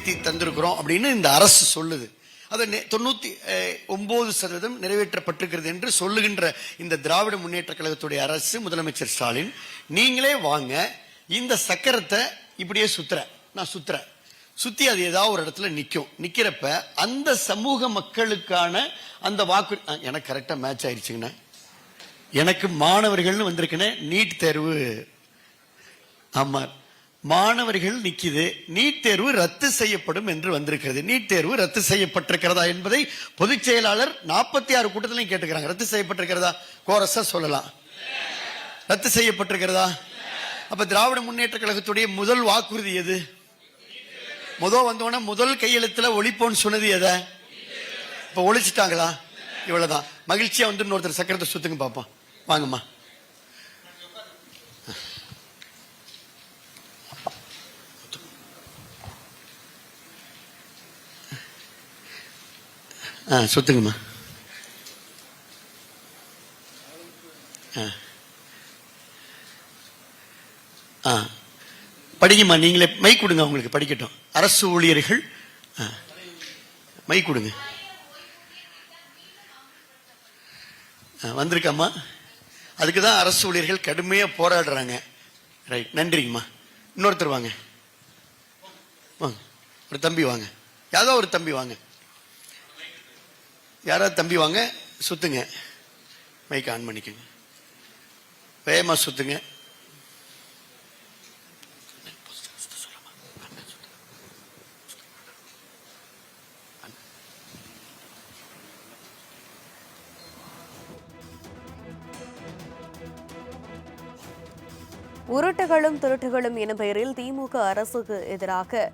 நிறைவேற்றி தந்திருக்கிறோம் அப்படின்னு இந்த அரசு சொல்லுது. அதை தொண்ணூற்றி ஒம்பது சதவீதம் நிறைவேற்றப்பட்டிருக்கிறது என்று சொல்லுகின்ற இந்த திராவிட முன்னேற்ற கழகத்துடைய அரசு முதலமைச்சர் ஸ்டாலின் நீங்களே வாங்க இந்த சக்கரத்தை இப்படியே சுத்துற. நான் சுத்துறேன். சுத்தி அது ஏதாவது ஒரு இடத்துல நிற்கும் நிற்கிறப்ப அந்த சமூக மக்களுக்கான அந்த வாக்கு எனக்கு கரெக்டாக மேட்ச் ஆயிடுச்சுங்கண்ணே எனக்கு மாணவர்கள்னு வந்திருக்கனே நீட் தேர்வு. ஆமாம் மாணவர்கள் நிற்கிது நீட் தேர்வு ரத்து செய்யப்படும் என்று வந்திருக்கிறது. நீட் தேர்வு ரத்து செய்யப்பட்டிருக்கிறதா என்பதை பொதுச் செயலாளர் நாற்பத்தி ஆறு கூட்டத்திலையும் கேட்டுக்கிறாங்க. ரத்து செய்யப்பட்டிருக்கிறதா? கோரஸா சொல்லலாம். ரத்து செய்யப்பட்டிருக்கிறதா? அப்ப திராவிட முன்னேற்ற கழகத்துடைய முதல் வாக்குறுதி எது? முதல் வந்தோடனே முதல் கையெழுத்துல ஒழிப்போன்னு சொன்னது எதை? இப்ப ஒழிச்சிட்டாங்களா? இவ்வளவுதான். மகிழ்ச்சியா வந்து இன்னொருத்தர் சக்கரத்தை சுத்துங்க பாப்போம். வாங்கம்மா. ஆ சுத்துங்கம்மா. ஆ. ஆ. படிங்கம்மா நீங்களே மை கொடுங்க அவங்களுக்கு படிக்கட்டும். அரசு ஊழியர்கள் ஆ, மை கொடுங்க. ஆ, வந்திருக்காம்மா. அதுக்கு தான் அரசு ஊழியர்கள் கடுமையாக போராடுறாங்க. ரைட் நன்றிங்கம்மா. இன்னொருத்தர் வாங்க. வாங்க. ஒரு தம்பி வாங்க. யாதோ ஒரு தம்பி வாங்க. யாராவது தம்பி வாங்க சுத்துங்க. மைக் ஆன் பண்ணிக்கோங்க. வேகமா சுத்துங்க. உருட்டுகளும் திருட்டுகளும் எனும் பெயரில் திமுக அரசுக்கு எதிராக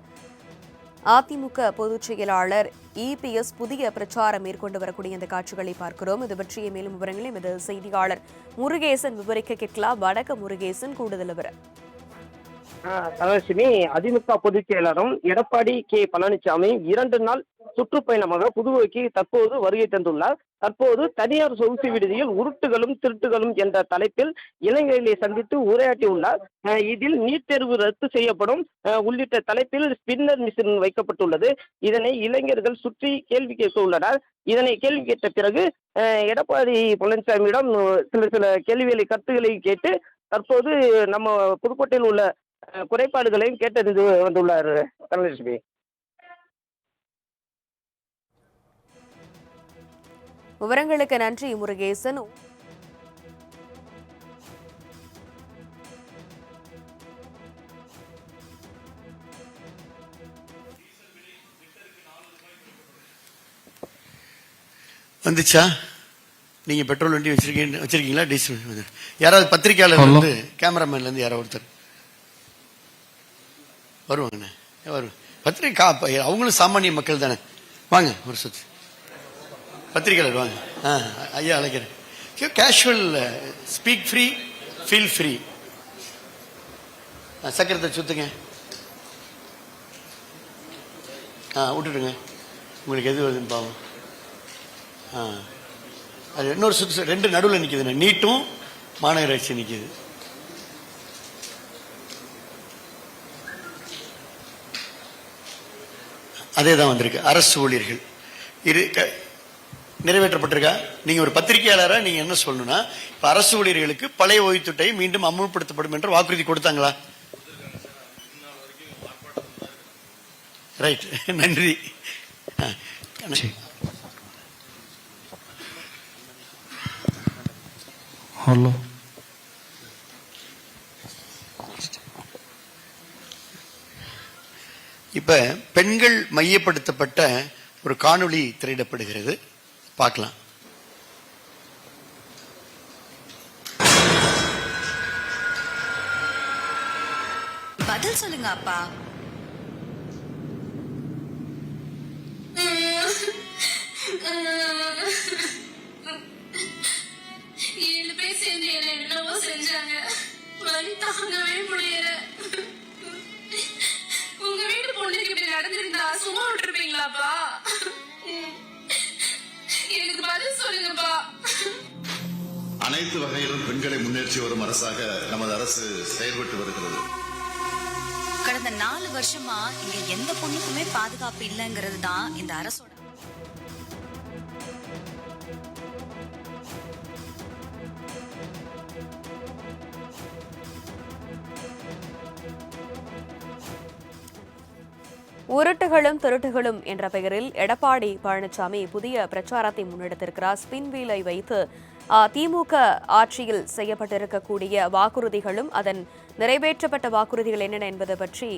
அதிமுக பொதுச் செயலாளர் இபிஎஸ் புதிய பிரச்சாரம் மேற்கொண்டு வரக்கூடிய இந்த காட்சிகளை பார்க்கிறோம். இது பற்றிய மேலும் விவரங்களை எமது செய்தியாளர் முருகேசன் விவரிக்க கேட்கலாம். வடக்கு முருகேசன் கூடுதல் விவரம். தனலட்சுமி அதிமுக பொதுச் செயலாளரும் எடப்பாடி கே. பழனிசாமி இரண்டு நாள் சுற்றுப்பயணமாக புதுவைக்கு தற்போது வருகை தந்துள்ளார். தற்போது தனியார் சொகுசு விடுதியில் உருட்டுகளும் திருட்டுகளும் என்ற தலைப்பில் இளைஞர்களை சந்தித்து உரையாற்றியுள்ளார். இதில் நீட் தேர்வு ரத்து செய்யப்படும். உள்ளிட்ட தலைப்பில் ஸ்பின்னர் மிஷின் வைக்கப்பட்டுள்ளது. இதனை இளைஞர்கள் சுற்றி கேள்வி கேட்க உள்ளனர். இதனை கேள்வி கேட்ட பிறகு எடப்பாடி பழனிசாமியிடம் சில சில கேள்விகளை கருத்துக்களை கேட்டு தற்போது நம்ம புதுக்கோட்டையில் உள்ள குறைபாடுகளையும் கேட்டறிந்து வந்துள்ளார் தனலட்சுமி. விவரங்களுக்கு நன்றி முருகேசன். வந்துச்சா? நீங்க பெட்ரோல் வண்டி வச்சிருக்கீங்க வச்சிருக்கீங்களா? டீசல் யாராவது பத்திரிக்கையாளர் வந்து கேமராமேன்ல இருந்து யாரோ ஒருத்தர். வருவாங்கண்ணே. வருவாங்க பத்திரிக்கை கா- அவங்களும் சாமானிய மக்கள் தானே. வாங்க ஒரு சுத்து. பத்திரிகையாளர் வாங்க. ஆ ஐயா அழைக்கிறேன். Casual speak free feel free சக்கரத்தை சுத்துங்க. ஆ விட்டுடுங்க. உங்களுக்கு எது வருதுன்னு பாவம். ஆ. அது இன்னொரு சுத்து ரெண்டு நடுவில் நிற்குதுண்ணே நீட்டும் மாநகராட்சி நிற்குது அதே தான் வந்திருக்கு. அரசு ஊழியர்கள். க- நிறைவேற்றப்பட்டிருக்கா? நீங்க ஒரு பத்திரிகையாளரா நீங்க என்ன சொல்லணும்னா இப்ப அரசு ஊழியர்களுக்கு பழைய ஓய்வுத்திட்டை மீண்டும் அமுல்படுத்தப்படும் என்று வாக்குறுதி கொடுத்தாங்களா? ரைட் நன்றி. ஹலோ. இப்ப பெண்கள் மையப்படுத்தப்பட்ட ஒரு காணொளி திரையிடப்படுகிறது. பார்க்கலாம். பதில் சொல்லுங்க அப்பா. ஏழு பேர் சேர்ந்து என்ன என்னவோ செஞ்சாங்க. வலி தாங்கவே சும்மா விட்டுருப்பீங்களாப்பா எனக்கு பதில் சொல்லுங்கப்பா. அனைத்து வகையிலும் பெண்களை முன்னேற்றி வரும் அரசாக நமது அரசு செயல்பட்டு வருகிறது. கடந்த கடந்த நாலு வருஷமா இங்க எந்த பொண்ணுக்குமே பாதுகாப்பு இல்லைங்கிறது தான் இந்த அரசோட உருட்டுகளும் திருட்டுகளும் என்ற பெயரில் எடப்பாடி பழனிசாமி புதிய பிரச்சாரத்தை முன்னெடுத்திருக்கிறார். ஸ்பின் வீலை வைத்து திமுக ஆட்சியில் செய்யப்பட்டிருக்கக்கூடிய வாக்குறுதிகளும் அதன் நிறைவேற்றப்பட்ட வாக்குறுதிகள் என்னென்ன என்பது பற்றி